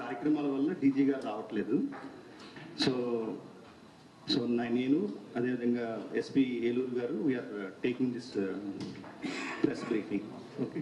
కార్యక్రమాల వల్ల డీజీ గారు రావట్లేదు. సో సో నా- నేను అదేవిధంగా ఎస్పీ ఏలూరు గారు we're taking this press briefing okay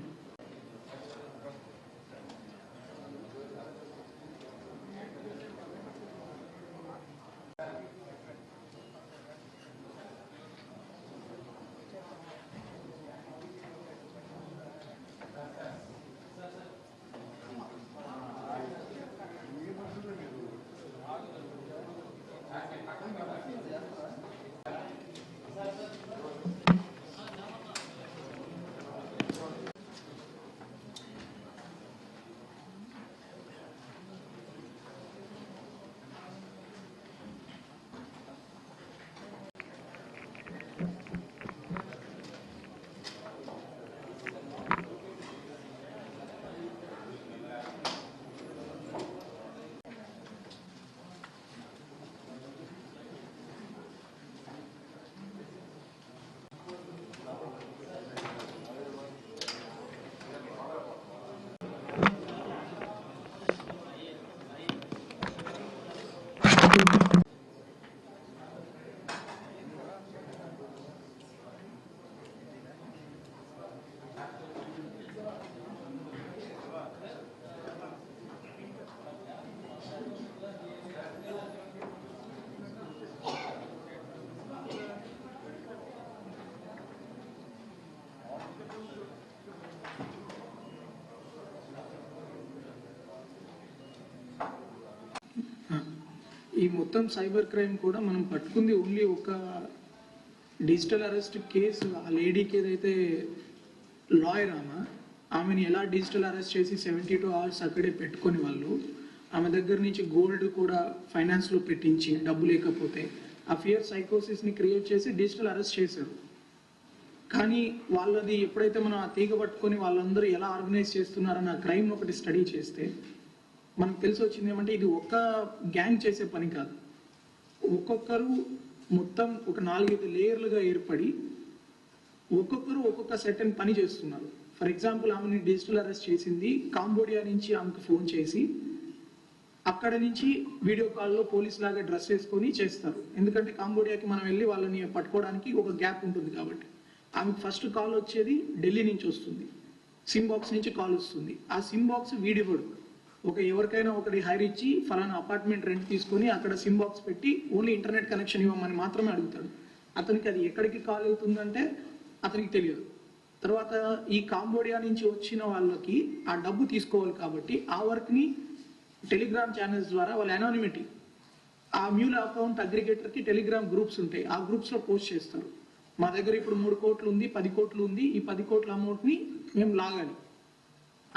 ఈ మొత్తం సైబర్ క్రైమ్ కూడా మనం పట్టుకుంది ఓన్లీ ఒక డిజిటల్ అరెస్ట్ కేసు. ఆ లేడీకి ఏదైతే లాయర్ ఆమె ఆమెను ఎలా డిజిటల్ అరెస్ట్ చేసి సెవెంటీ టూ అవర్స్ అక్కడే పెట్టుకొని వాళ్ళు ఆమె దగ్గర నుంచి గోల్డ్ కూడా ఫైనాన్స్లో పెట్టించి డబ్బు లేకపోతే ఆ ఫియర్ సైకోసిస్ని క్రియేట్ చేసి డిజిటల్ అరెస్ట్ చేశారు. కానీ వాళ్ళది ఎప్పుడైతే మనం ఆ తీగ పట్టుకొని వాళ్ళందరూ ఎలా ఆర్గనైజ్ చేస్తున్నారన్న ఆ క్రైమ్ ఒకటి స్టడీ చేస్తే మనకు తెలిసి వచ్చింది ఏమంటే ఇది ఒక్క గ్యాంగ్ చేసే పని కాదు. ఒక్కొక్కరు మొత్తం ఒక నాలుగైదు లేయర్లుగా ఏర్పడి ఒక్కొక్కరు ఒక్కొక్క సెటన్ పని చేస్తున్నారు. ఫర్ ఎగ్జాంపుల్ ఆమెని డిజిటల్ అరెస్ట్ చేసింది. కాంబోడియా నుంచి ఆమెకు ఫోన్ చేసి అక్కడ నుంచి వీడియో కాల్లో పోలీస్ లాగా డ్రెస్ వేసుకొని చేస్తారు. ఎందుకంటే కాంబోడియాకి మనం వెళ్ళి వాళ్ళని పట్టుకోవడానికి ఒక గ్యాప్ ఉంటుంది కాబట్టి. ఆమెకు ఫస్ట్ కాల్ వచ్చేది ఢిల్లీ నుంచి వస్తుంది. సిమ్ బాక్స్ నుంచి కాల్ వస్తుంది. ఆ సిమ్ బాక్స్ వీడివ్వడు. ఒక ఎవరికైనా ఒకటి హైర్ ఇచ్చి ఫలానా అపార్ట్మెంట్ రెంట్ తీసుకొని అక్కడ సిమ్ బాక్స్ పెట్టి ఓన్లీ ఇంటర్నెట్ కనెక్షన్ ఇవ్వమని మాత్రమే అడుగుతాడు. అతనికి అది ఎక్కడికి కాల్ అవుతుందంటే అతనికి తెలియదు. తర్వాత ఈ కాంబోడియా నుంచి వచ్చిన వాళ్ళకి ఆ డబ్బు తీసుకోవాలి కాబట్టి ఆ వర్క్ని టెలిగ్రామ్ ఛానల్స్ ద్వారా వాళ్ళ అనానిమిటీ ఆ మ్యూల్ అకౌంట్ అగ్రిగేటర్కి టెలిగ్రామ్ గ్రూప్స్ ఉంటాయి. ఆ గ్రూప్స్లో పోస్ట్ చేస్తారు. మా దగ్గర ఇప్పుడు మూడు కోట్లు ఉంది పది కోట్లు ఉంది. ఈ పది కోట్ల అమౌంట్ని మేము లాగాలి.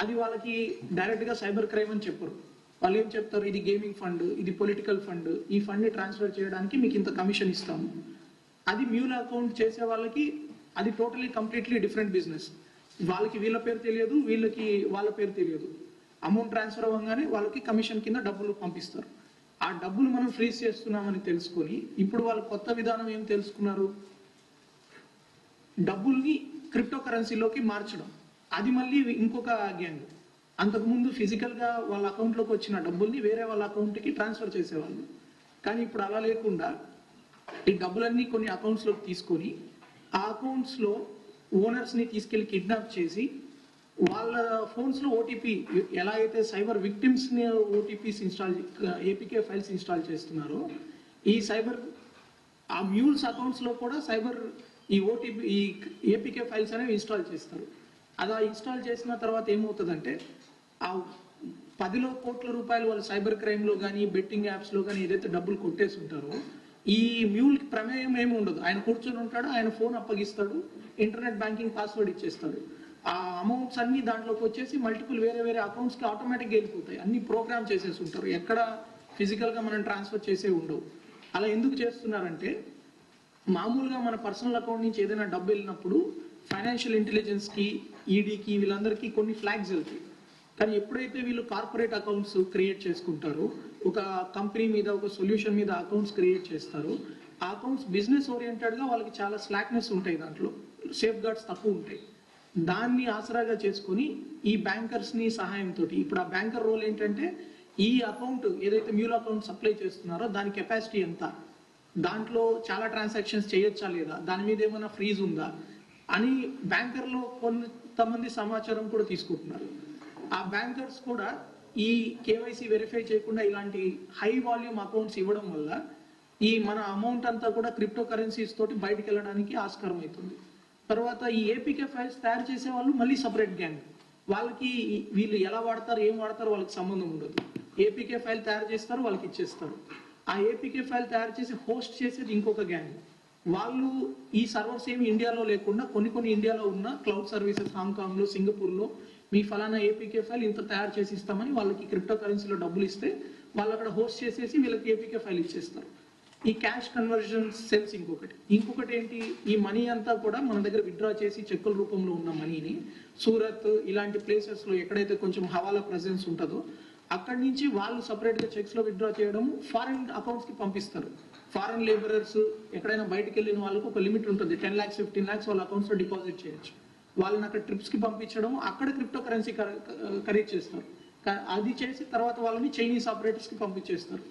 అది వాళ్ళకి డైరెక్ట్గా సైబర్ క్రైమ్ అని చెప్పరు. వాళ్ళు ఏం చెప్తారు? ఇది గేమింగ్ ఫండ్ ఇది పొలిటికల్ ఫండ్ ఈ ఫండ్ని ట్రాన్స్ఫర్ చేయడానికి మీకు ఇంత కమిషన్ ఇస్తాము. అది మ్యూల్ అకౌంట్ చేసే వాళ్ళకి అది టోటలీ కంప్లీట్లీ డిఫరెంట్ బిజినెస్ వాళ్ళకి వీళ్ళ పేరు తెలియదు వీళ్ళకి వాళ్ళ పేరు తెలియదు. అమౌంట్ ట్రాన్స్ఫర్ అవ్వగానే వాళ్ళకి కమిషన్ కింద డబ్బులు పంపిస్తారు. ఆ డబ్బులు మనం ఫ్రీజ్ చేస్తున్నామని తెలుసుకొని ఇప్పుడు వాళ్ళు కొత్త విధానం ఏం తెలుసుకున్నారు? డబ్బుల్ని క్రిప్టో కరెన్సీలోకి మార్చడం. అది మళ్ళీ ఇంకొక గ్యాంగ్ అంతకుముందు ఫిజికల్గా వాళ్ళ అకౌంట్లోకి వచ్చిన డబ్బుల్ని వేరే వాళ్ళ అకౌంట్కి ట్రాన్స్ఫర్ చేసేవాళ్ళు. కానీ ఇప్పుడు అలా లేకుండా ఈ డబ్బులన్నీ కొన్ని అకౌంట్స్లోకి తీసుకొని ఆ అకౌంట్స్లో ఓనర్స్ని తీసుకెళ్ళి కిడ్నాప్ చేసి వాళ్ళ ఫోన్స్లో ఓటీపీ ఎలా అయితే cyber విక్టిమ్స్ని OTPs install APK files install చేస్తున్నారో ఈ సైబర్ ఆ మ్యూల్స్ అకౌంట్స్లో కూడా సైబర్ ఈ ఓటీపీ ఈ ఏపీకే ఫైల్స్ అనేవి ఇన్స్టాల్ చేస్తారు. అది ఇన్స్టాల్ చేసిన తర్వాత ఏమవుతుందంటే ఆ పదిలో కోట్ల రూపాయలు వాళ్ళు సైబర్ క్రైమ్లో కానీ బెట్టింగ్ యాప్స్లో కానీ ఏదైతే డబ్బులు కొట్టేసి ఉంటారో ఈ మ్యూల్కి ప్రమేయం ఏమి ఉండదు. ఆయన కూర్చొని ఉంటాడు ఆయన ఫోన్ అప్పగిస్తాడు ఇంటర్నెట్ బ్యాంకింగ్ పాస్వర్డ్ ఇచ్చేస్తాడు. ఆ అమౌంట్స్ అన్ని దాంట్లోకి వచ్చేసి మల్టిపుల్ వేరే వేరే అకౌంట్స్కి ఆటోమేటిక్గా వెళ్ళిపోతాయి. అన్ని ప్రోగ్రామ్ చేసేసి ఉంటారు. ఎక్కడ ఫిజికల్గా మనం ట్రాన్స్ఫర్ చేసే ఉండవు. అలా ఎందుకు చేస్తున్నారంటే మామూలుగా మన పర్సనల్ అకౌంట్ నుంచి ఏదైనా డబ్బు వెళ్ళినప్పుడు ఫైనాన్షియల్ ఇంటెలిజెన్స్కి ఈడీకి వీళ్ళందరికీ కొన్ని ఫ్లాగ్స్ వెళ్తాయి. కానీ ఎప్పుడైతే వీళ్ళు కార్పొరేట్ అకౌంట్స్ క్రియేట్ చేసుకుంటారో ఒక కంపెనీ మీద ఒక సొల్యూషన్ మీద అకౌంట్స్ క్రియేట్ చేస్తారో ఆ అకౌంట్స్ బిజినెస్ ఓరియంటెడ్గా వాళ్ళకి చాలా స్లాక్నెస్ ఉంటాయి దాంట్లో. సేఫ్ గార్డ్స్ తక్కువ ఉంటాయి. దాన్ని ఆసరాగా చేసుకొని ఈ బ్యాంకర్స్ని సహాయంతో ఇప్పుడు ఆ బ్యాంకర్ రోల్ ఏంటంటే ఈ అకౌంట్ ఏదైతే మ్యూల్ అకౌంట్ సప్లై చేస్తున్నారో దాని కెపాసిటీ ఎంత? దాంట్లో చాలా ట్రాన్సాక్షన్స్ చేయొచ్చా లేదా? దాని మీద ఏమైనా ఫ్రీజ్ ఉందా? అని బ్యాంకర్లో కొంతమంది సమాచారం కూడా తీసుకుంటున్నారు. ఆ బ్యాంకర్స్ కూడా ఈ కేవైసీ వెరిఫై చేయకుండా ఇలాంటి హై వాల్యూమ్ అకౌంట్స్ ఇవ్వడం వల్ల ఈ మన అమౌంట్ అంతా కూడా క్రిప్టో కరెన్సీస్ తోటి బయటకు వెళ్ళడానికి ఆస్కారం అవుతుంది. తర్వాత ఈ ఏపీకే ఫైల్స్ తయారు చేసే వాళ్ళు మళ్ళీ సపరేట్ గ్యాంగ్. వాళ్ళకి వీళ్ళు ఎలా వాడతారు ఏం వాడతారు వాళ్ళకి సంబంధం ఉండదు. ఏపీకే ఫైల్ తయారు చేస్తారు వాళ్ళకి ఇచ్చేస్తారు. ఆ ఏపీకే ఫైల్ తయారు చేసి హోస్ట్ చేసేది ఇంకొక గ్యాంగ్. వాళ్ళు ఈ సర్వర్స్ ఏమి ఇండియాలో లేకుండా కొన్ని కొన్ని ఇండియాలో ఉన్న క్లౌడ్ సర్వీసెస్ హాంకాంగ్లో సింగపూర్లో మీ ఫలానా ఏపీకే ఫైల్ ఇంత తయారు చేసి ఇస్తామని వాళ్ళకి క్రిప్టో కరెన్సీలో డబ్బులు ఇస్తే వాళ్ళు అక్కడ హోస్ట్ చేసేసి వీళ్ళకి ఏపీకే ఫైల్ ఇచ్చేస్తారు. ఈ క్యాష్ కన్వర్జన్ సెల్స్ ఇంకొకటి. ఇంకొకటి ఏంటి? ఈ మనీ అంతా కూడా మన దగ్గర విత్డ్రా చేసి చెక్కుల రూపంలో ఉన్న మనీని సూరత్ ఇలాంటి ప్లేసెస్లో ఎక్కడైతే కొంచెం హవాలా ప్రజెన్స్ ఉంటుందో అక్కడి నుంచి వాళ్ళు సపరేట్గా చెక్స్లో విత్డ్రా చేయడం ఫారిన్ అకౌంట్స్కి పంపిస్తారు. ఫారెన్ లేబరర్స్ ఎక్కడైనా బయటకు వెళ్ళిన వాళ్ళకి ఒక లిమిట్ ఉంటుంది. టెన్ ల్యాక్స్ ఫిఫ్టీన్ ల్యాక్స్ వాళ్ళ అకౌంట్స్లో డిపాజిట్ చేయొచ్చు. వాళ్ళని అక్కడ ట్రిప్స్కి పంపించడం అక్కడ క్రిప్టో కరెన్సీ ఖరీదు చేస్తారు. అది చేసి తర్వాత వాళ్ళని చైనీస్ ఆపరేటర్స్కి పంపించేస్తారు.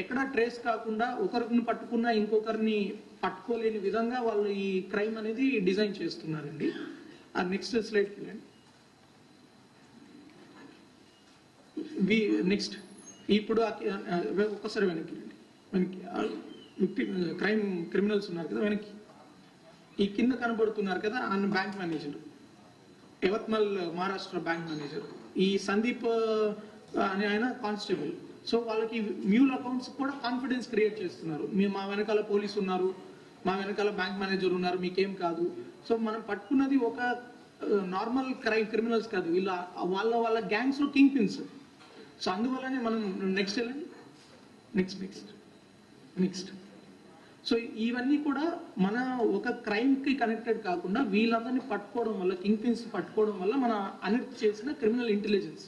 ఎక్కడ ట్రేస్ కాకుండా ఒకరిని పట్టుకున్న ఇంకొకరిని పట్టుకోలేని విధంగా వాళ్ళు ఈ క్రైమ్ అనేది డిజైన్ చేస్తున్నారండి. ఆ నెక్స్ట్ స్లైడ్కి వి నెక్స్ట్. ఇప్పుడు ఒక్కసారి వెనక్కి వెనక్కి క్రైమ్ క్రిమినల్స్ ఉన్నారు కదా వెనక్కి. ఈ కింద కనబడుతున్నారు కదా ఆయన bank manager. Yavatmal Maharashtra bank manager. ఈ సందీప్ అని అనే ఆయన కానిస్టేబుల్. సో వాళ్ళకి మ్యూల్ అకౌంట్స్ కూడా కాన్ఫిడెన్స్ క్రియేట్ చేస్తున్నారు. మేము మా వెనకాల పోలీస్ ఉన్నారు మా వెనకాల బ్యాంక్ మేనేజర్ ఉన్నారు మీకేం కాదు. సో మనం పట్టుకున్నది ఒక నార్మల్ క్రైమ్ క్రిమినల్స్ కాదు. వీళ్ళ వాళ్ళ వాళ్ళ గ్యాంగ్స్లో కింగ్ పిన్స్ సో అందువల్లనే మనం నెక్స్ట్ వెళ్ళండి. Next next. నెక్స్ట్. సో ఇవన్నీ కూడా మన ఒక క్రైమ్కి కనెక్టెడ్ కాకుండా వీళ్ళందరినీ పట్టుకోవడం వల్ల కింగ్ పిన్స్ పట్టుకోవడం వల్ల మన అనెక్ట్ చేసిన క్రిమినల్ ఇంటెలిజెన్స్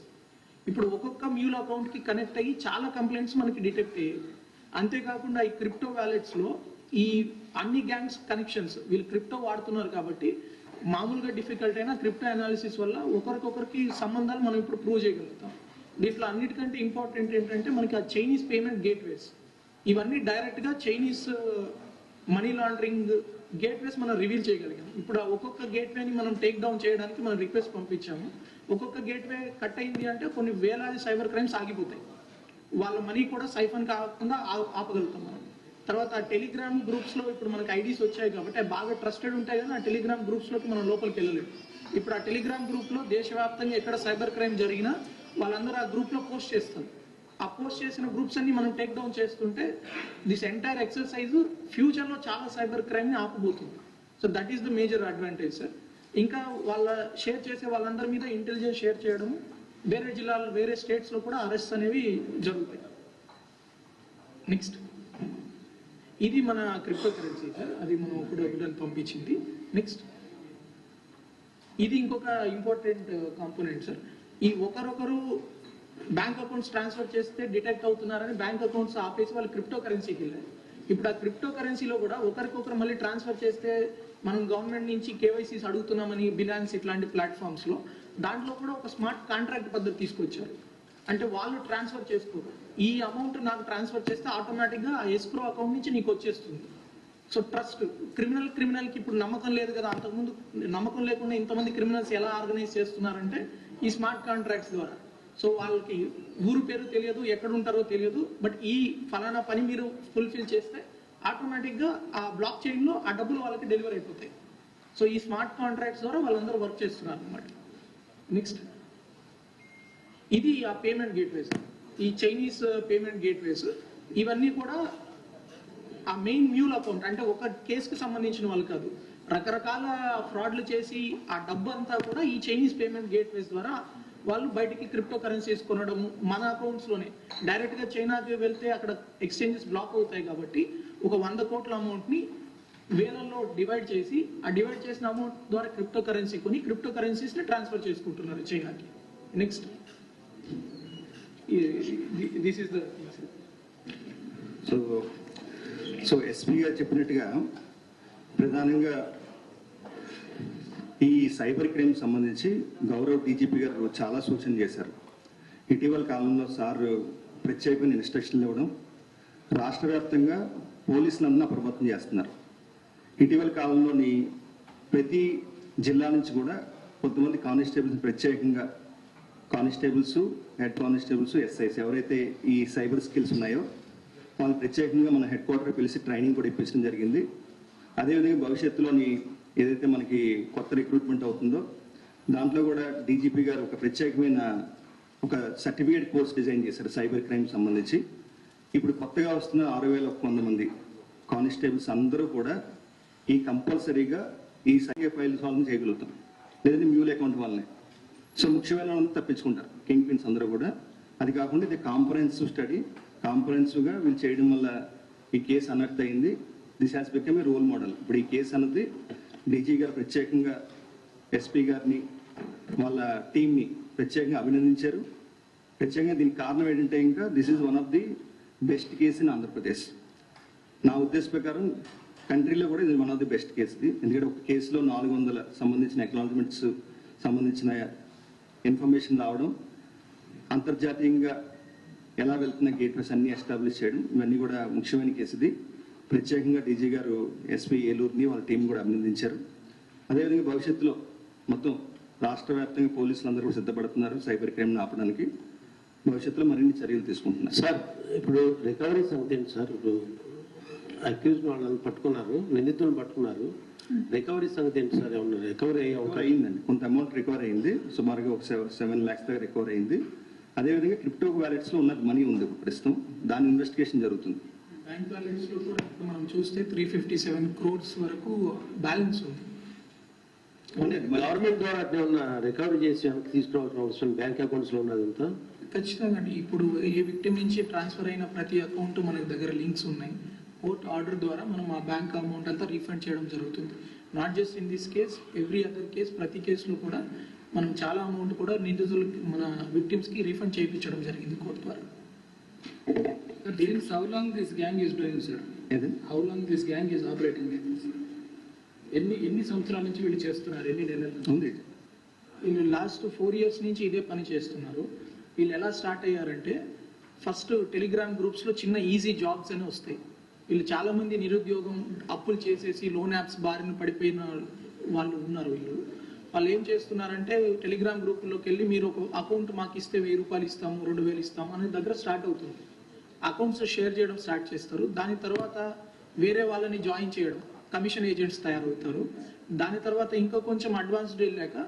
ఇప్పుడు ఒక్కొక్క మ్యూల్ అకౌంట్కి కనెక్ట్ అయ్యి చాలా కంప్లైంట్స్ మనకి డిటెక్ట్ అయ్యాయి. అంతేకాకుండా ఈ క్రిప్టో వ్యాలెట్స్లో ఈ అన్ని గ్యాంగ్స్ కనెక్షన్స్ వీళ్ళు క్రిప్టో వాడుతున్నారు కాబట్టి మామూలుగా డిఫికల్ట్ అయినా క్రిప్టో అనాలిసిస్ వల్ల ఒకరికొకరికి సంబంధాలు మనం ఇప్పుడు ప్రూవ్ చేయగలుగుతాం. దీంట్లో అన్నిటికంటే ఇంపార్టెంట్ ఏంటంటే మనకి ఆ చైనీస్ పేమెంట్ గేట్వేస్ ఇవన్నీ డైరెక్ట్గా చైనీస్ మనీ లాండరింగ్ గేట్వేస్ మనం రివీల్ చేయగలిగాం. ఇప్పుడు ఆ ఒక్కొక్క గేట్వేని మనం టేక్ డౌన్ చేయడానికి మనం రిక్వెస్ట్ పంపించాము. ఒక్కొక్క గేట్వే కట్ అయింది అంటే కొన్ని వేలాది సైబర్ క్రైమ్స్ ఆగిపోతాయి. వాళ్ళ మనీ కూడా సైఫన్ కాకుండా ఆ- ఆపగలుగుతాం మనం. తర్వాత ఆ టెలిగ్రామ్ గ్రూప్స్లో ఇప్పుడు మనకి ఐడీస్ వచ్చాయి కాబట్టి బాగా ట్రస్టెడ్ ఉంటాయి కానీ ఆ టెలిగ్రామ్ గ్రూప్స్లోకి మనం లోపలికి వెళ్ళలేము. ఇప్పుడు ఆ టెలిగ్రామ్ గ్రూప్లో దేశవ్యాప్తంగా ఎక్కడ సైబర్ క్రైమ్ జరిగినా వాళ్ళందరూ ఆ గ్రూప్లో పోస్ట్ చేస్తారు. అపోజ్ చేసిన గ్రూప్స్ అన్ని మనం టేక్ డౌన్ చేస్తుంటే దిస్ ఎంటైర్ ఎక్సర్సైజ్ ఫ్యూచర్లో చాలా సైబర్ క్రైమ్ని ఆపబోతుంది. So that is the major advantage sir ఇంకా వాళ్ళ షేర్ చేసే వాళ్ళందరి మీద ఇంటెలిజెన్స్ షేర్ చేయడం వేరే జిల్లాలు వేరే స్టేట్స్లో కూడా అరెస్ట్ అనేవి జరుగుతాయి. నెక్స్ట్ ఇది మన క్రిప్టో కరెన్సీ సార్ అది మనం ఇప్పుడు ఎవిడెన్స్ పంపించింది. నెక్స్ట్ ఇది ఇంకొక ఇంపార్టెంట్ కాంపోనెంట్ సార్ ఈ ఒకరొకరు బ్యాంక్ అకౌంట్స్ ట్రాన్స్ఫర్ చేస్తే డిటెక్ట్ అవుతున్నారని బ్యాంక్ అకౌంట్స్ ఆపేసి వాళ్ళు క్రిప్టో కరెన్సీకి వెళ్ళారు. ఇప్పుడు ఆ క్రిప్టో కరెన్సీలో కూడా ఒకరికొకరు మళ్ళీ ట్రాన్స్ఫర్ చేస్తే మనం గవర్నమెంట్ నుంచి కేవైసీస్ అడుగుతున్నామని బిలాన్స్ ఇట్లాంటి ప్లాట్ఫామ్స్లో దాంట్లో కూడా ఒక స్మార్ట్ కాంట్రాక్ట్ పద్ధతి తీసుకొచ్చారు. అంటే వాళ్ళు ట్రాన్స్ఫర్ చేసుకోరు. ఈ అమౌంట్ నాకు ట్రాన్స్ఫర్ చేస్తే ఆటోమేటిక్గా ఆ ఎస్క్రో అకౌంట్ నుంచి నీకు వచ్చేస్తుంది. సో ట్రస్ట్ క్రిమినల్ క్రిమినల్కి ఇప్పుడు నమ్మకం లేదు కదా అంతకుముందు నమ్మకం లేకుండా ఇంతమంది క్రిమినల్స్ ఎలా ఆర్గనైజ్ చేస్తున్నారంటే ఈ స్మార్ట్ కాంట్రాక్ట్స్ ద్వారా. సో వాళ్ళకి ఊరు పేరు తెలియదు ఎక్కడ ఉంటారో తెలియదు బట్ ఈ ఫలానా పని మీరు ఫుల్ఫిల్ చేస్తే ఆటోమేటిక్గా ఆ బ్లాక్ చైన్లో ఆ డబ్బులు వాళ్ళకి డెలివరీ అయిపోతాయి. సో ఈ స్మార్ట్ కాంట్రాక్ట్స్ ద్వారా వాళ్ళందరూ వర్క్ చేస్తున్నారు అనమాట నెక్స్ట్ ఇది ఆ పేమెంట్ గేట్వేస్ ఈ చైనీస్ పేమెంట్ గేట్వేస్ ఇవన్నీ కూడా ఆ మెయిన్ మ్యూల్ అకౌంట్ అంటే ఒక కేసుకు సంబంధించిన వాళ్ళు కాదు. రకరకాల ఫ్రాడ్లు చేసి ఆ డబ్బు అంతా కూడా ఈ చైనీస్ పేమెంట్ గేట్వేస్ ద్వారా వాళ్ళు బయటికి క్రిప్టో కరెన్సీస్ కొనడం మన అకౌంట్స్లోనే డైరెక్ట్గా చైనాకి వెళ్తే అక్కడ ఎక్స్చేంజెస్ బ్లాక్ అవుతాయి కాబట్టి ఒక వంద కోట్ల అమౌంట్ని వేలల్లో డివైడ్ చేసి ఆ డివైడ్ చేసిన అమౌంట్ ద్వారా క్రిప్టో కరెన్సీ కొని క్రిప్టో కరెన్సీస్ని ట్రాన్స్ఫర్ చేసుకుంటున్నారు చైనాకి. Next this is the so so SP గారు చెప్పినట్టుగా ప్రధానంగా ఈ సైబర్ క్రైమ్ సంబంధించి గౌరవ్ డీజీపీ గారు చాలా సూచన చేశారు. ఇటీవల కాలంలో సార్ ప్రత్యేకమైన ఇన్స్ట్రక్షన్లు ఇవ్వడం రాష్ట్ర వ్యాప్తంగా పోలీసులందరూ అప్రమత్తం చేస్తున్నారు. ఇటీవల కాలంలోని ప్రతి జిల్లా నుంచి కూడా కొంతమంది కానిస్టేబుల్స్ ప్రత్యేకంగా కానిస్టేబుల్స్ హెడ్ కానిస్టేబుల్స్ ఎస్ఐస్ ఎవరైతే ఈ సైబర్ స్కిల్స్ ఉన్నాయో వాళ్ళని ప్రత్యేకంగా మన హెడ్ క్వార్టర్ పిలిచి ట్రైనింగ్ కూడా ఇప్పించడం జరిగింది. అదేవిధంగా భవిష్యత్తులోని ఏదైతే మనకి కొత్త రిక్రూట్మెంట్ అవుతుందో దాంట్లో కూడా డీజీపీ గారు ఒక ప్రత్యేకమైన ఒక సర్టిఫికేట్ కోర్స్ డిజైన్ చేశారు సైబర్ క్రైమ్ సంబంధించి. ఇప్పుడు కొత్తగా వస్తున్న ఆరు వేల ఒక వంద మంది కానిస్టేబుల్స్ అందరూ కూడా ఈ కంపల్సరీగా ఈ సైబర్ ఫైల్ సాల్వ్ చేయగలుగుతాం లేదంటే మ్యూల్ అకౌంట్ వల్లనే సో ముఖ్యమైన వాళ్ళని తప్పించుకుంటారు కింగ్ పిన్స్ అందరూ కూడా. అది కాకుండా ఇది కాంపరెన్సివ్ స్టడీ కాంపరెన్సివ్గా వీళ్ళు చేయడం వల్ల ఈ కేసు అనర్థ అయింది this has become a role model ఇప్పుడు ఈ కేసు అన్నది డీజీ గారు ప్రత్యేకంగా ఎస్పీ గారిని వాళ్ళ టీంని ప్రత్యేకంగా అభినందించారు. ప్రత్యేకంగా దీనికి కారణం ఏంటంటే ఇంకా this is one of the best case in Andhra Pradesh. నా ఉద్దేశం ప్రకారం కంట్రీలో కూడా ఇది one of the best case ఇది. ఎందుకంటే ఒక కేసులో నాలుగు వందల సంబంధించిన ఎక్నాలజ్మెంట్స్ సంబంధించిన ఇన్ఫర్మేషన్ రావడం అంతర్జాతీయంగా ఎలా వెళ్తున్న గేట్వేస్ అన్ని ఎస్టాబ్లిష్ చేయడం ఇవన్నీ కూడా ముఖ్యమైన కేసు ఇది. ప్రత్యేకంగా డీజీ గారు ఎస్పీ ఏలూరుని వాళ్ళ టీం కూడా అభినందించారు. అదేవిధంగా భవిష్యత్తులో మొత్తం రాష్ట్ర వ్యాప్తంగా పోలీసులు అందరూ కూడా సిద్ధపడుతున్నారు సైబర్ క్రైమ్ని ఆపడానికి. భవిష్యత్తులో మరిన్ని చర్యలు తీసుకుంటున్నారు. సార్ ఇప్పుడు రికవరీ సంగతి ఏంటి సార్ ఇప్పుడు అక్యూజ్ వాళ్ళని పట్టుకున్నారు నిందితులను పట్టుకున్నారు. రికవరీ సంగతి ఏంటి సార్? ఏమన్నా రికవరీ అయ్యే అయిందండి కొంత అమౌంట్ రికవర్ అయింది సుమారుగా ఒక సెవెన్ ల్యాక్స్ దాకా రికవర్ అయింది అదేవిధంగా క్రిప్టో వ్యాలెట్స్లో ఉన్న మనీ ఉంది ప్రస్తుతం. దాని ఇన్వెస్టిగేషన్ జరుగుతుంది. బ్యాంక్ బ్యాలెన్స్లో కూడా మనం చూస్తే త్రీ ఫిఫ్టీ సెవెన్ క్రోర్స్ వరకు బ్యాలెన్స్ ఉంది. గవర్నమెంట్ ద్వారా ఏమన్నా రికవరీ చేసి వెనక్కి తీసుకురావాల్సిన అవసరం బ్యాంక్ అకౌంట్స్లో ఉన్నదంతా ఖచ్చితంగా అండి. ఇప్పుడు ఏ విక్టిమ్ నుంచి ట్రాన్స్ఫర్ అయిన ప్రతి అకౌంట్ మన దగ్గర లింక్స్ ఉన్నాయి. కోర్ట్ ఆర్డర్ ద్వారా మనం ఆ బ్యాంక్ అమౌంట్ అంతా రీఫండ్ చేయడం జరుగుతుంది. Not just in this case every other case ప్రతి కేసులో కూడా మనం చాలా అమౌంట్ కూడా నిందితులకి మన విక్టిమ్స్కి రీఫండ్ చేయించడం జరిగింది కోర్టు ద్వారా. Sir, since how long this gang is doing, sir? ఏదండి How long this gang is operating? like this? ఎన్ని ఎన్ని సంవత్సరాల నుంచి వీళ్ళు చేస్తున్నారు? ఎన్ని నెలల ఉంది వీళ్ళు లాస్ట్ ఫోర్ ఇయర్స్ నుంచి ఇదే పని చేస్తున్నారు. వీళ్ళు ఎలా స్టార్ట్ అయ్యారంటే ఫస్ట్ టెలిగ్రామ్ గ్రూప్స్లో చిన్న ఈజీ జాబ్స్ అని వస్తాయి. వీళ్ళు చాలా మంది నిరుద్యోగం అప్పులు చేసేసి లోన్ యాప్స్ బారిన పడిపోయిన వాళ్ళు ఉన్నారు వీళ్ళు. వాళ్ళు ఏం చేస్తున్నారంటే టెలిగ్రామ్ గ్రూపుల్లోకి వెళ్ళి మీరు ఒక అకౌంట్ మాకు ఇస్తే వెయ్యి రూపాయలు ఇస్తాము రెండు వేలు ఇస్తాము అనే దగ్గర స్టార్ట్ అవుతుంది. అకౌంట్స్ షేర్ చేయడం స్టార్ట్ చేస్తారు. దాని తర్వాత వేరే వాళ్ళని జాయిన్ చేయడం కమిషన్ ఏజెంట్స్ తయారవుతారు. దాని తర్వాత ఇంకా కొంచెం అడ్వాన్స్డ్ వెళ్ళాక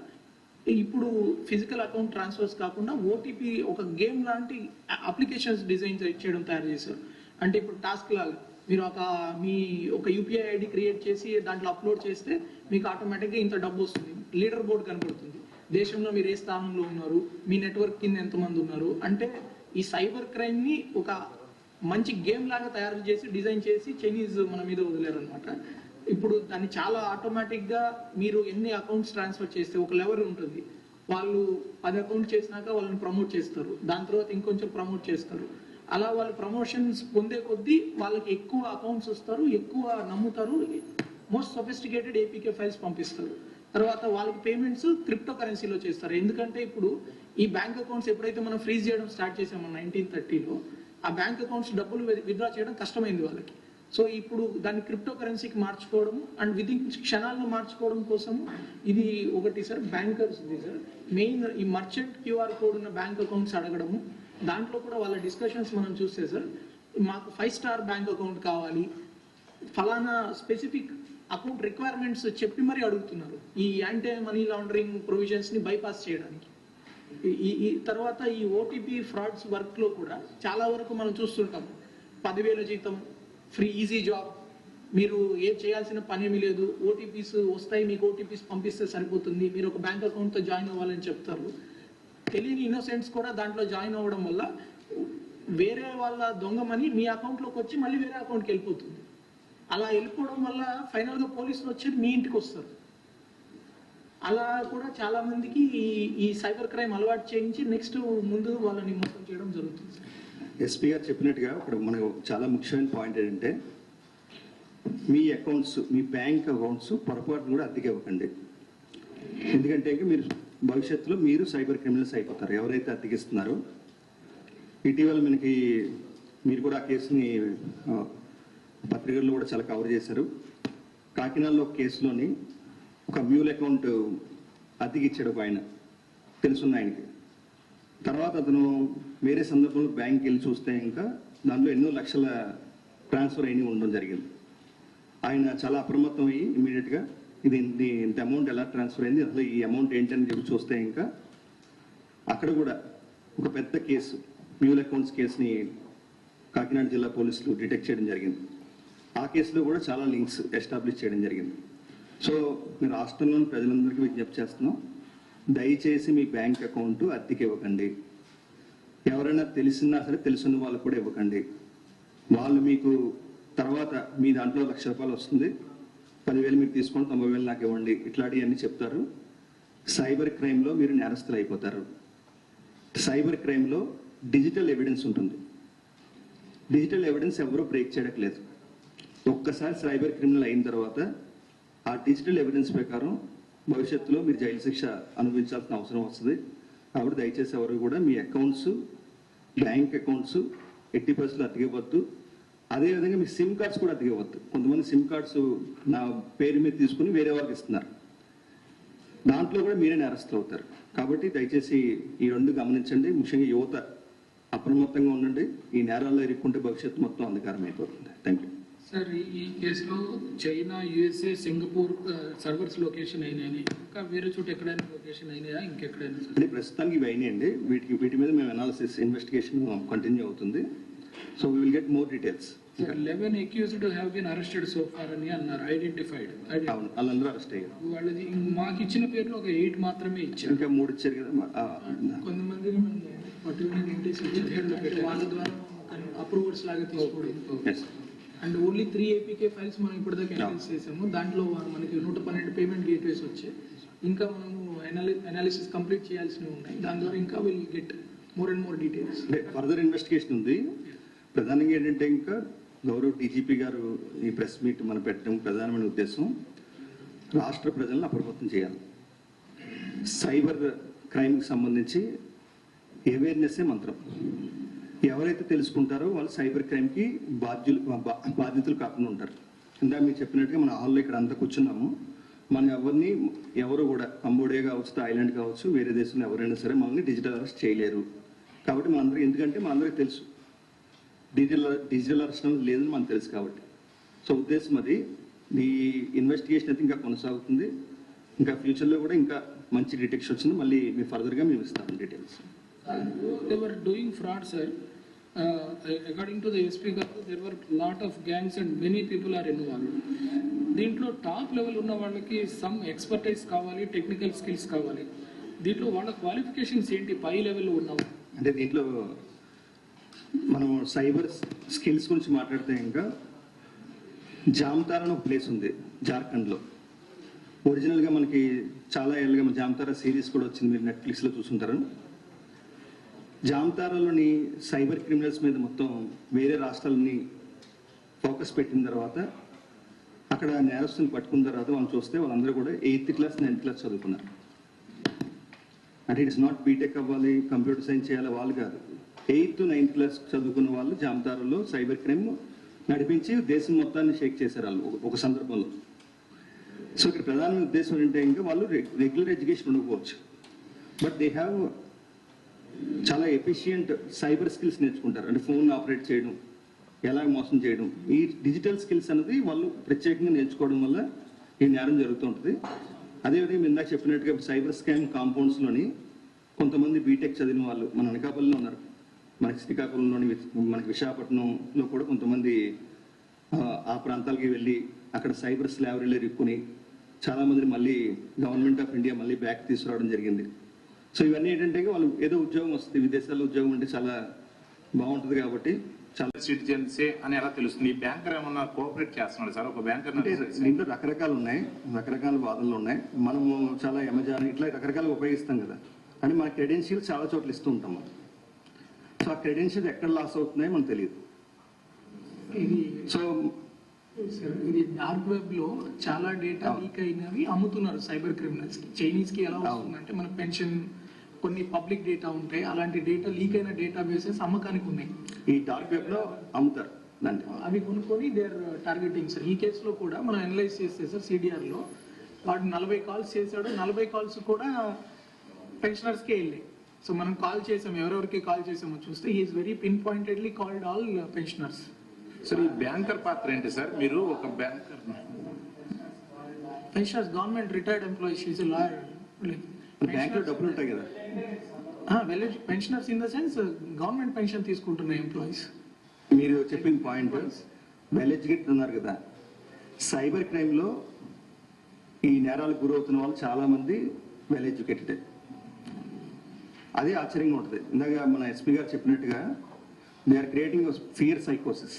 ఇప్పుడు ఫిజికల్ అకౌంట్ ట్రాన్స్ఫర్స్ కాకుండా ఓటీపీ ఒక గేమ్ లాంటి అప్లికేషన్స్ డిజైన్ చేయడం తయారు చేశారు. అంటే ఇప్పుడు టాస్క్ లాగా మీరు ఒక మీ ఒక యూపీఐ ఐడి క్రియేట్ చేసి దాంట్లో అప్లోడ్ చేస్తే మీకు ఆటోమేటిక్గా ఇంత డబ్బు వస్తుంది. లీడర్ బోర్డ్ కనపడుతుంది దేశంలో మీరు ఏ స్థానంలో ఉన్నారు? మీ నెట్వర్క్ కింద ఎంతమంది ఉన్నారు? అంటే ఈ సైబర్ క్రైమ్ని ఒక మంచి గేమ్ లాగా తయారు చేసి డిజైన్ చేసి చైనీస్ మన మీద వదిలేరనమాట ఇప్పుడు దాన్ని చాలా ఆటోమేటిక్గా మీరు ఎన్ని అకౌంట్స్ ట్రాన్స్ఫర్ చేస్తే ఒక లెవెల్ ఉంటుంది. వాళ్ళు పది అకౌంట్ చేసినాక వాళ్ళని ప్రమోట్ చేస్తారు. దాని తర్వాత ఇంకొంచెం ప్రమోట్ చేస్తారు. అలా వాళ్ళు ప్రమోషన్స్ పొందే కొద్దీ వాళ్ళకి ఎక్కువ అకౌంట్స్ వస్తారు ఎక్కువ నమ్ముతారు మోస్ట్ సొఫిస్టికేటెడ్ ఏపీకే ఫైల్స్ పంపిస్తారు. తర్వాత వాళ్ళకి పేమెంట్స్ క్రిప్టో కరెన్సీలో చేస్తారు. ఎందుకంటే ఇప్పుడు ఈ బ్యాంక్ అకౌంట్స్ ఎప్పుడైతే మనం ఫ్రీజ్ చేయడం స్టార్ట్ చేసామో నైన్టీన్ థర్టీలో ఆ బ్యాంక్ అకౌంట్స్ డబ్బులు విత్డ్రా చేయడం కష్టమైంది వాళ్ళకి. సో ఇప్పుడు దాన్ని క్రిప్టో కరెన్సీకి మార్చుకోవడం అండ్ విదిన్ క్షణాల్లో మార్చుకోవడం కోసం ఇది ఒకటి సార్ బ్యాంకర్స్ ఇది సార్. మెయిన్ ఈ మర్చెంట్ క్యూఆర్ కోడ్ ఉన్న బ్యాంక్ అకౌంట్స్ అడగడము దాంట్లో కూడా వాళ్ళ డిస్కషన్స్ మనం చూస్తే సార్ మాకు ఫైవ్ స్టార్ బ్యాంక్ అకౌంట్ కావాలి ఫలానా స్పెసిఫిక్ అకౌంట్ రిక్వైర్మెంట్స్ చెప్పి మరీ అడుగుతున్నారు. ఈ యాంటీ మనీ లాండరింగ్ ప్రొవిజన్స్ని బైపాస్ చేయడానికి. ఈ- ఈ తర్వాత ఈ ఓటీపీ ఫ్రాడ్స్ వర్క్లో కూడా చాలా వరకు మనం చూస్తుంటాం. పదివేల జీతం ఫ్రీ ఈజీ జాబ్ మీరు ఏం చేయాల్సిన పని ఏమీ లేదు. ఓటీపీస్ వస్తాయి మీకు ఓటీపీస్ పంపిస్తే సరిపోతుంది. మీరు ఒక బ్యాంక్ అకౌంట్తో జాయిన్ అవ్వాలని చెప్తారు. తెలియని ఇన్నోసెంట్స్ కూడా దాంట్లో జాయిన్ అవ్వడం వల్ల వేరే వాళ్ళ దొంగ మనీ మీ అకౌంట్లోకి వచ్చి మళ్ళీ వేరే అకౌంట్కి వెళ్ళిపోతుంది. అలా వెళ్ళిపోవడం వల్ల ఫైనల్గా పోలీసులు వచ్చి మీ ఇంటికి వస్తారు. అలా కూడా చాలా మందికి ఈ సైబర్ క్రైమ్ అలవాటు చేయించి నెక్స్ట్ ముందు వాళ్ళని మోసం చేయడం జరుగుతుంది ఎస్పీ గారు చెప్పినట్టుగా ఇప్పుడు మనకు చాలా ముఖ్యమైన పాయింట్ ఏంటంటే మీ అకౌంట్స్ మీ బ్యాంక్ అకౌంట్స్ పొరపాటు కూడా అద్దెకి ఇవ్వకండి. ఎందుకంటే మీరు భవిష్యత్తులో మీరు సైబర్ క్రిమినల్స్ అయిపోతారు. ఎవరైతే అద్దెకిస్తున్నారో ఇటీవల మనకి మీరు కూడా ఆ కేసుని పత్రికల్లో కూడా చాలా కవర్ చేశారు. కాకినాడలో కేసులోని ఒక మ్యూల్ అకౌంట్ అద్దెకి ఇచ్చాడు ఒక ఆయన. తెలుసున్న ఆయనకి. తర్వాత అతను వేరే సందర్భంలో బ్యాంక్కి వెళ్ళి చూస్తే ఇంకా దాంట్లో ఎన్నో లక్షల ట్రాన్స్ఫర్ అయినవి ఉండడం జరిగింది. ఆయన చాలా అప్రమత్తం అయ్యి ఇమీడియట్గా ఇది ఇంత ఇంత అమౌంట్ ఎలా ట్రాన్స్ఫర్ అయింది అసలు ఈ అమౌంట్ ఏంటని చెప్పి చూస్తే ఇంకా అక్కడ కూడా ఒక పెద్ద కేసు మ్యూల్ అకౌంట్స్ కేసుని కాకినాడ జిల్లా పోలీసులు డిటెక్ట్ చేయడం జరిగింది. ఆ కేసులో కూడా చాలా లింక్స్ ఎస్టాబ్లిష్ చేయడం జరిగింది. సో మేము రాష్ట్రంలోని ప్రజలందరికీ విజ్ఞప్తి చేస్తున్నాం దయచేసి మీ బ్యాంక్ అకౌంట్ అద్దెకి ఇవ్వకండి. ఎవరైనా తెలిసినా సరే తెలుసున్న వాళ్ళు కూడా ఇవ్వకండి. వాళ్ళు మీకు తర్వాత మీ దాంట్లో లక్ష రూపాయలు వస్తుంది. పదివేలు మీరు తీసుకోండి తొంభై వేలు నాకు ఇవ్వండి. ఇట్లాంటివన్నీ చెప్తారు. సైబర్ క్రైమ్లో మీరు నేరస్తులు అయిపోతారు. సైబర్ క్రైమ్లో డిజిటల్ ఎవిడెన్స్ ఉంటుంది. డిజిటల్ ఎవిడెన్స్ ఎవరూ బ్రేక్ చేయట్లేదు. ఒక్కసారి సైబర్ క్రిమినల్ అయిన తర్వాత ఆ డిజిటల్ ఎవిడెన్స్ ప్రకారం భవిష్యత్తులో మీరు జైలు శిక్ష అనుభవించాల్సిన అవసరం వస్తుంది. కాబట్టి దయచేసి ఎవరు కూడా మీ అకౌంట్స్ బ్యాంక్ అకౌంట్స్ ఎట్టి పరిస్థితులు అతికివ్వద్దు. అదేవిధంగా మీ సిమ్ కార్డ్స్ కూడా అతికివ్వద్దు. కొంతమంది సిమ్ కార్డ్స్ నా పేరు మీద తీసుకుని వేరే వాళ్ళకి ఇస్తున్నారు. దాంట్లో కూడా మీరే నేరస్తులు అవుతారు. కాబట్టి దయచేసి ఈ రెండు గమనించండి. ముఖ్యంగా యువత అప్రమత్తంగా ఉండండి. ఈ నేరాల్లో ఇరుక్కుంటే భవిష్యత్తు మొత్తం అంధకారం అయిపోతుంది. థ్యాంక్ యూ సార్ ఈ- కేసులో China USA Singapore servers location అయినాయని. ఇంకా వేరే చోట ఎక్కడైనా లొకేషన్ అయినాయా? ఇంకెక్కడైనా సార్? అంటే ప్రస్తుతానికి ఇవి అయినాయండి. వీటికి వీటి మీద మేము అనాలిసిస్ ఇన్వెస్టిగేషన్ కంటిన్యూ అవుతుంది. So we will get more details eleven accused have been arrested so far అని అన్నారు. ఐడెంటిఫైడ్ అవును. వాళ్ళందరూ అరెస్ట్ అయ్యారు. వాళ్ళది మాకు ఇచ్చిన పేర్లు ఒక ఎయిట్ మాత్రమే ఇచ్చారు. ఇంకా మూడు ఇచ్చారు కదా. మనం పర్టికులర్ వాళ్ళ ద్వారా అప్రూవర్స్ లాగా తీసుకోవడం. And only three APK files మనం ఇప్పటిదాకా అనలైజ్ చేసాము. దాంట్లో మనకి నూట పన్నెండు పేమెంట్ గేట్వేస్ వచ్చాయి. ఇంకా మనము అనాలిసిస్ కంప్లీట్ చేయాల్సినవి ఉన్నాయి. దాని ద్వారా ఇంకా will get more and more details అంటే ఫర్దర్ ఇన్వెస్టిగేషన్ ఉంది. ప్రధానంగా ఏంటంటే ఇంకా గౌరవ్ డీజీపీ గారు ఈ ప్రెస్ మీట్ మనం పెట్టడం ప్రధానమైన ఉద్దేశం. రాష్ట్ర ప్రజలను అప్రమత్తం చేయాలి. సైబర్ క్రైమ్కి సంబంధించి అవేర్నెస్సే మంత్రం. ఎవరైతే తెలుసుకుంటారో వాళ్ళు సైబర్ క్రైమ్కి బాధ్యులు బా- బాధితులు కాకుండా ఉంటారు. ఇందాక మీరు చెప్పినట్టుగా మన హాల్లో ఇక్కడ అంతా కూర్చున్నాము. మనం ఎవరిని ఎవరు కూడా కంబోడియా కావచ్చు థాయిలాండ్ కావచ్చు వేరే దేశంలో ఎవరైనా సరే మనల్ని డిజిటల్ అరెస్ట్ చేయలేరు. కాబట్టి మనందరికీ ఎందుకంటే మనందరికీ తెలుసు. డిజిటల్ డిజిటల్ అరెస్ట్ అనేది లేదని మనకు తెలుసు కాబట్టి. సో ఉద్దేశం అది మీ ఇన్వెస్టిగేషన్ అయితే ఇంకా కొనసాగుతుంది. ఇంకా ఫ్యూచర్లో కూడా ఇంకా మంచి డిటెక్షన్ వచ్చింది. మళ్ళీ మీ ఫర్దర్గా మేము ఇస్తాము details. They were doing fraud. Uh, according to the SP garu, there were lot of gangs and many people are involved. దీంట్లో టాప్ లెవెల్ ఉన్న వాళ్ళకి సమ్ ఎక్స్పర్టైజ్ కావాలి టెక్నికల్ స్కిల్స్ కావాలి. దీంట్లో వాళ్ళ క్వాలిఫికేషన్స్ ఏంటి? పై లెవెల్లో ఉన్నావు అంటే దీంట్లో మనం సైబర్ స్కిల్స్ గురించి మాట్లాడితే ఇంకా జామ్తారా అని ఒక ప్లేస్ ఉంది జార్ఖండ్లో. ఒరిజినల్గా మనకి చాలా ఏళ్ళగా మన జామ్తారా సిరీస్ కూడా వచ్చింది మీరు నెట్ఫ్లిక్స్లో చూసుంటారు జామ్తారాలోని సైబర్ క్రిమినల్స్ మీద మొత్తం వేరే రాష్ట్రాలని ఫోకస్ పెట్టిన తర్వాత అక్కడ నేరస్తులు పట్టుకున్న తర్వాత వాళ్ళు చూస్తే వాళ్ళందరూ కూడా ఎయిత్ క్లాస్ నైన్త్ క్లాస్ చదువుకున్నారు. అంటే ఇట్స్ నాట్ బీటెక్ అవ్వాలి కంప్యూటర్ సైన్స్ చేయాలి వాళ్ళు కాదు. ఎయిత్ నైన్త్ క్లాస్ చదువుకున్న వాళ్ళు జామతారులో సైబర్ క్రైమ్ నడిపించి దేశం మొత్తాన్ని షేక్ చేశారు వాళ్ళు ఒక- ఒక సందర్భంలో. సో ఇక్కడ ప్రధాన ఉద్దేశం ఏంటంటే ఇంకా వాళ్ళు రెగ్యులర్ ఎడ్యుకేషన్ ఉండకపోవచ్చు. బట్ దే హ్యావ్ చాలా ఎఫిషియంట్ సైబర్ స్కిల్స్ నేర్చుకుంటారు. అంటే ఫోన్ ఆపరేట్ చేయడం ఎలా మోసం చేయడం. ఈ డిజిటల్ స్కిల్స్ అనేది వాళ్ళు ప్రత్యేకంగా నేర్చుకోవడం వల్ల ఈ నేరం జరుగుతూ ఉంటుంది అదేవిధంగా ఇందాక చెప్పినట్టుగా సైబర్ స్కామ్ కాంపౌండ్స్లోని కొంతమంది బీటెక్ చదివిన వాళ్ళు మన అనకాపల్లిలో ఉన్నారు. మనకి శ్రీకాకుళంలోని మనకి విశాఖపట్నంలో కూడా కొంతమంది ఆ, ప్రాంతాలకి వెళ్ళి అక్కడ సైబర్ స్లావరీలో ఇరుక్కుని చాలామందిని మళ్ళీ గవర్నమెంట్ ఆఫ్ ఇండియా మళ్ళీ బ్యాక్ తీసుకురావడం జరిగింది. సో ఇవన్నీ ఏంటంటే వాళ్ళు ఏదో ఉద్యోగం వస్తుంది విదేశాల్లో ఉద్యోగం అంటే చాలా బాగుంటుంది కాబట్టి చాలా సిటిజన్సే అని ఎలా తెలుస్తుంది? ఈ బ్యాంకర్ ఏమన్నా కోఆపరేట్ చేస్తున్నాడు సార్? ఒక బ్యాంకర్ అంటే దీంట్లో రకరకాలు ఉన్నాయి రకరకాల వాదనలు ఉన్నాయి. మనము చాలా అమెజాన్ ఇట్లా రకరకాలుగా ఉపయోగిస్తాం కదా. అని మన క్రెడెన్షియల్ చాలా చోట్ల ఇస్తూ ఉంటాం మనం. సో ఆ క్రెడెన్షియల్ ఎక్కడ లాస్ అవుతున్నాయో మనకు తెలియదు. ఇది సో ఇది డార్క్ వెబ్లో చాలా డేటా. లీక్ అయినవి అమ్ముతున్నారు సైబర్ క్రిమినల్స్కి చైనీస్కి ఎలా. వస్తుందంటే మన పెన్షన్ కొన్ని పబ్లిక్ డేటా ఉంటాయి. అలాంటి డేటా లీక్ అయిన డేటా బేసెస్ అమ్మకానికి ఉన్నాయి. ఈ డార్క్ వెబ్లో అమ్ముతారు. అవి కొనుక్కొని దేర్ టార్గెటింగ్ సార్ ఈ కేసులో కూడా మనం అనలైజ్ చేస్తే సార్ సిడిఆర్లో వాడు నలభై కాల్స్ చేశాడు. నలభై కాల్స్ కూడా పెన్షనర్స్కే వెళ్ళాయి. సో మనం కాల్ చేసాం. ఎవరెవరికి కాల్ చేసామో చూస్తే is very pin pointedly called all pensioners sir ఈ బ్యాంకర్ పాత్ర ఏంటి సార్ మీరు ఒక banker. Pensioners government retired employees is lawyer బ్యాంక్లో డబ్బులు ఉంటాయి కదా well pensioners in the sense government pension తీసుకుంటున్న ఎంప్లాయీస్ మీరు చెప్పిన పాయింట్ వెల్ ఎడ్యుకేటెడ్ ఉన్నారు కదా. సైబర్ క్రైమ్లో ఈ నేరాలకు గురవుతున్న వాళ్ళు చాలా మంది వెల్ ఎడ్యుకేటెడ్ అదే ఆశ్చర్యంగా ఉంటుంది. ఇందాక మన ఎస్పీ గారు చెప్పినట్టుగా దే ఆర్ క్రియేటింగ్ ఫియర్ సైకోసిస్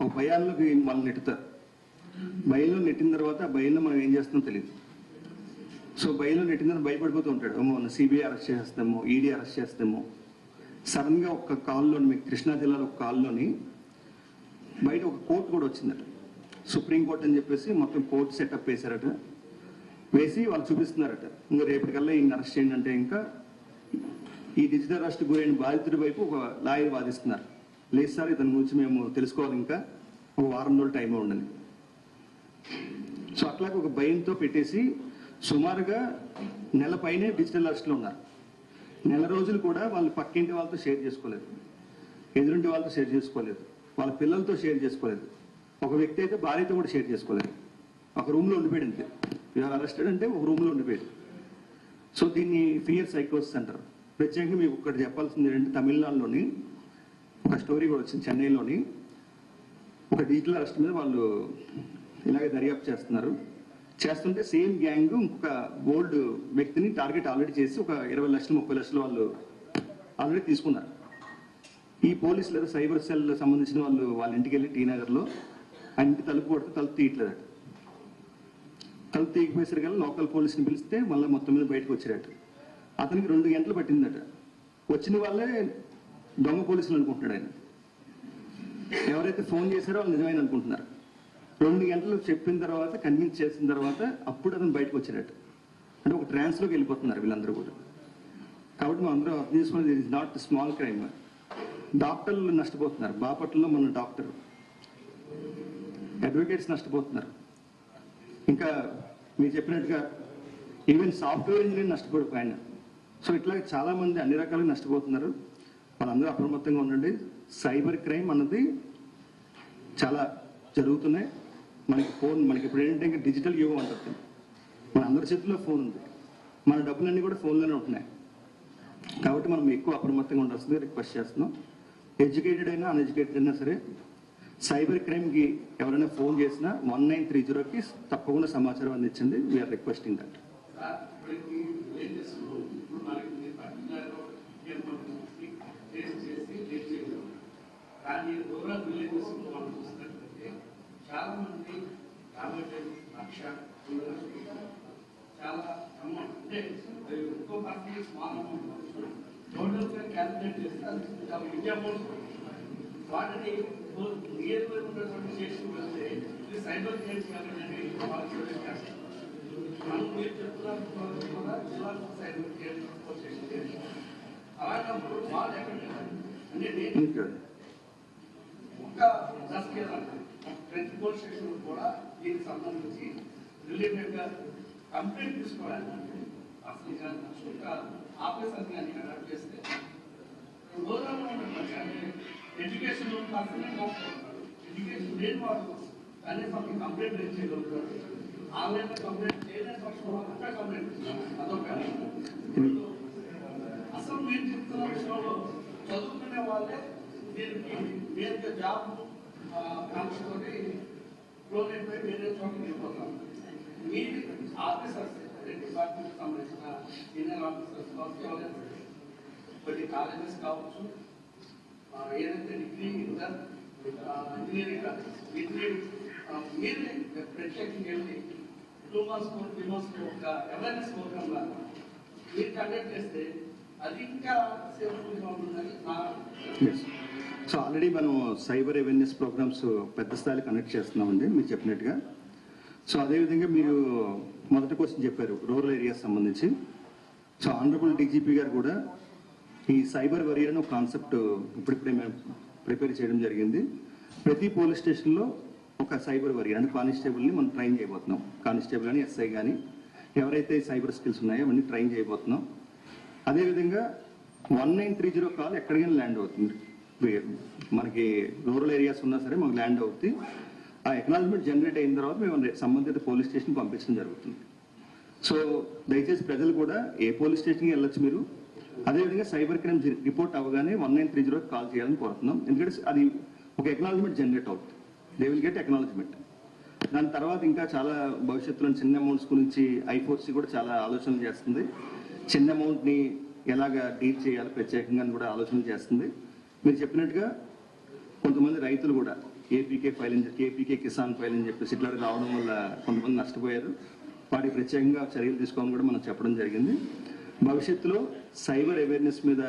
ఒక భయాల్లోకి వాళ్ళు నెట్టుతారు. భయంలో నెట్టిన తర్వాత భయంలో మనం ఏం చేస్తామో తెలియదు. సో భయంలో నెట్టిందని భయపడిపోతూ ఉంటాడు. ఏమో సిబిఐ అరెస్ట్ చేస్తామో ఈడీ అరెస్ట్ చేస్తామో సడన్గా ఒక కాల్లోని మీకు కృష్ణా జిల్లాలో ఒక కాల్లోని బయట ఒక కోర్టు కూడా వచ్చిందట. సుప్రీం కోర్ట్ అని చెప్పేసి మొత్తం కోర్టు సెటప్ వేశారట. వేసి వాళ్ళు చూపిస్తున్నారట. ఇంకా రేపటికల్లా ఈయన అరెస్ట్ చేయండి అంటే ఇంకా ఈ డిజిటల్ అరెస్ట్ గురైన బాధితుడి వైపు ఒక లాయర్ వాదిస్తున్నారు. లేదు సార్ ఇతని గురించి మేము తెలుసుకోవాలి ఇంకా. ఒక వారం రోజులు టైం ఉండని సో అట్లాగే ఒక భయంతో పెట్టేసి సుమారుగా నెల పైనే డిజిటల్ అరెస్ట్లో ఉన్నారు. నెల రోజులు కూడా వాళ్ళు పక్కింటి వాళ్ళతో షేర్ చేసుకోలేదు. ఎదురుంటి వాళ్ళతో షేర్ చేసుకోలేదు. వాళ్ళ పిల్లలతో షేర్ చేసుకోలేదు. ఒక వ్యక్తి అయితే భార్యతో కూడా షేర్ చేసుకోలేదు. ఒక రూమ్లో ఉండిపోయాడు అంతే ఇవాళ అరెస్టెడ్ అంటే ఒక రూమ్లో ఉండిపోయాడు సో దీన్ని ఫియర్ సైకోసిస్ అంటారు. ప్రత్యేకంగా మీకు ఒకటి చెప్పాల్సింది ఏంటంటే తమిళనాడులోని ఒక స్టోరీ కూడా వచ్చింది చెన్నైలోని. ఒక డిజిటల్ అరెస్ట్ మీద వాళ్ళు ఇలాగే దర్యాప్తు చేస్తున్నారు. చేస్తుంటే సేమ్ గ్యాంగ్ ఇంకొక గోల్డ్ వ్యక్తిని టార్గెట్ ఆల్రెడీ చేసి ఒక ఇరవై లక్షలు ముప్పై లక్షలు వాళ్ళు ఆల్రెడీ తీసుకున్నారు. ఈ పోలీసులు సైబర్ సెల్ సంబంధించిన వాళ్ళు వాళ్ళ ఇంటికి వెళ్ళి టీ నగర్లో ఆ ఇంటి తలుపు కొడితే తలుపు తీయట్లేదట. తలుపు తీయకపోయేసరికల్లా లోకల్ పోలీసుని పిలిస్తే మళ్ళీ మొత్తం మీద బయటకు వచ్చారట. అతనికి రెండు గంటలు పట్టిందట. వచ్చిన వాళ్ళే దొంగ పోలీసులు అనుకుంటున్నాడు ఆయన. ఎవరైతే ఫోన్ చేశారో వాళ్ళు నిజమైన అనుకుంటున్నారు. రెండు గంటలు చెప్పిన తర్వాత కన్విన్స్ చేసిన తర్వాత అప్పుడు అతను బయటకు వచ్చాడట. అంటే ఒక ట్రాన్స్లోకి వెళ్ళిపోతున్నారు వీళ్ళందరూ కూడా. కాబట్టి మనం అందరూ అర్థం చేసుకున్నది it is not small crime డాక్టర్లు నష్టపోతున్నారు. బాపట్లలో మన డాక్టర్. అడ్వకేట్స్ నష్టపోతున్నారు. ఇంకా మీరు చెప్పినట్టుగా ఈవెన్ సాఫ్ట్వేర్ ఇంజనీర్ నష్టపోయిన సో ఇట్లా చాలామంది అన్ని రకాలుగా నష్టపోతున్నారు. వాళ్ళందరూ అప్రమత్తంగా ఉండండి. సైబర్ క్రైమ్ అన్నది చాలా జరుగుతున్నాయి. మనకి ఫోన్ మనకి ఇప్పుడు ఏంటంటే ఇంకా డిజిటల్ యుగం అంటుంది మన అందరి చేతుల్లో ఫోన్ ఉంది. మన డబ్బులన్నీ కూడా ఫోన్లోనే ఉంటున్నాయి. కాబట్టి మనం ఎక్కువ అప్రమత్తంగా ఉండాల్సింది రిక్వెస్ట్ చేస్తున్నాం. ఎడ్యుకేటెడ్ అయినా అన్ఎడ్యుకేటెడ్ అయినా సరే సైబర్ క్రైమ్కి ఎవరైనా ఫోన్ చేసినా వన్ నైన్ త్రీ జీరోకి తప్పకుండా సమాచారం అందించండి. వీఆర్ రిక్వెస్టింగ్ దట్ చాలా మంది యాభై వేలు లక్ష చాలా అమౌంట్ అంటే ఇంకో పర్సన్ స్మాల్ అమౌంట్ టోటల్గా క్యాలిక్యులేట్ చేస్తే అది చాలా బిగ్ అమౌంట్ వాటిని నియర్ బై ఉన్నటువంటి స్టేషన్ వెళ్తే ఇది సైబర్ క్రైమ్స్ అనేది వాళ్ళు చూడండి మనం మీరు చెప్తున్నారు కూడా జిల్లాలో సైబర్ క్రైమ్ స్టేషన్ అలాంటప్పుడు వాళ్ళు ఎక్కడ అంటే నేను ఇంకా ఒక్క రాజకీయ ప్రతి పోలీస్ స్టేషన్ కూడా దీనికి సంబంధించి రిలేటెడ్గా కంప్లైంట్ తీసుకోవడానికి అసలు కానీ ఒక ఆఫీసర్ కానీ అడాప్ట్ చేస్తే దూరంలో ఉన్నటువంటి ఎడ్యుకేషన్ పర్సన్ ఎడ్యుకేషన్ లేని వాళ్ళు కనీసం ఒక కంప్లైంట్ రేజ్ చేయగలుగుతారు ఆన్లైన్ కంప్లైంట్ చేయలేని పక్షంలో ఒక్క కంప్లైంట్ అదొక అసలు నేను చెప్తున్న విషయంలో చదువుకునే వాళ్ళే దీనికి వేరే జాబ్ కాల్చుకొని లోన్ అయిపోయి వేరే చోటకి వెళ్ళిపోతాం. మీరు ఆఫీసర్స్ డిపార్ట్మెంట్ సంబంధించిన సీనియర్ ఆఫీసర్స్ కావచ్చు కొన్ని కాలేజెస్ కావచ్చు ఏదైతే డిగ్రీ ఇంటర్ ఇంజనీరింగ్ డిగ్రీ మీరు ప్రత్యేకంగా వెళ్ళి టూ మంత్స్ త్రీ మంత్స్ ఒక అవేర్నెస్ ప్రోగ్రామ్ లాగా మీరు కండక్ట్ చేస్తే అది ఇంకా సేఫ్గా ఉంటుందని నా సో ఆల్రెడీ మనం సైబర్ అవేర్నెస్ ప్రోగ్రామ్స్ పెద్ద స్థాయిలో కనెక్ట్ చేస్తున్నామండి మీరు చెప్పినట్టుగా. సో అదేవిధంగా మీరు మొదటి క్వశ్చన్ చెప్పారు రూరల్ ఏరియాస్ సంబంధించి. సో ఆనరబుల్ డీజీపీ గారు కూడా ఈ సైబర్ వరియర్ అని ఒక కాన్సెప్ట్ ఇప్పుడిప్పుడే మేము ప్రిపేర్ చేయడం జరిగింది. ప్రతి పోలీస్ స్టేషన్లో ఒక సైబర్ వరియర్ అంటే కానిస్టేబుల్ని మనం ట్రైన్ చేయబోతున్నాం. కానిస్టేబుల్ కానీ ఎస్ఐ కానీ ఎవరైతే సైబర్ స్కిల్స్ ఉన్నాయో అవన్నీ ట్రైన్ చేయబోతున్నాం. అదేవిధంగా one nine three zero call ఎక్కడికైనా ల్యాండ్ అవుతుంది. మనకి రూరల్ ఏరియాస్ ఉన్నా సరే మాకు ల్యాండ్ అవుతుంది ఆ ఎక్నాలజ్మెంట్ జనరేట్ అయిన తర్వాత మేము సంబంధిత పోలీస్ స్టేషన్ పంపించడం జరుగుతుంది. సో దయచేసి ప్రజలు కూడా ఏ పోలీస్ స్టేషన్కి వెళ్ళొచ్చు మీరు? అదేవిధంగా సైబర్ క్రైమ్ రిపోర్ట్ అవ్వగానే వన్ నైన్ త్రీ జీరోకి కాల్ చేయాలని కోరుతున్నాం. ఎందుకంటే అది ఒక ఎక్నాలజ్మెంట్ జనరేట్ అవుతుంది దే విల్ గెట్ ఎక్నాలజ్మెంట్ దాని తర్వాత ఇంకా చాలా భవిష్యత్తులో చిన్న అమౌంట్స్ గురించి ఐఫోర్సీ కూడా చాలా ఆలోచనలు చేస్తుంది. చిన్న అమౌంట్ని ఎలాగా డీల్ చేయాలి ప్రత్యేకంగా అని కూడా ఆలోచన చేస్తుంది. మీరు చెప్పినట్టుగా కొంతమంది రైతులు కూడా ఏపీకే ఫైల్ అని చెప్పి ఏపీకే కిసాన్ ఫైల్ అని చెప్పేసి ఇట్లా రావడం వల్ల కొంతమంది నష్టపోయారు. వాటికి ప్రత్యేకంగా చర్యలు తీసుకోవాలని కూడా మనం చెప్పడం జరిగింది. భవిష్యత్తులో సైబర్ అవేర్నెస్ మీద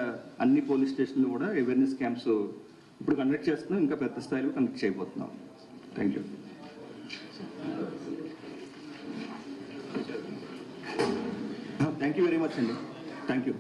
అన్ని పోలీస్ స్టేషన్లు కూడా అవేర్నెస్ క్యాంప్స్ ఇప్పుడు కండక్ట్ చేస్తున్నాం. ఇంకా పెద్ద స్థాయిలో కండక్ట్ చేయబోతున్నాం. Thank you. Thank you very much అండి. Thank you.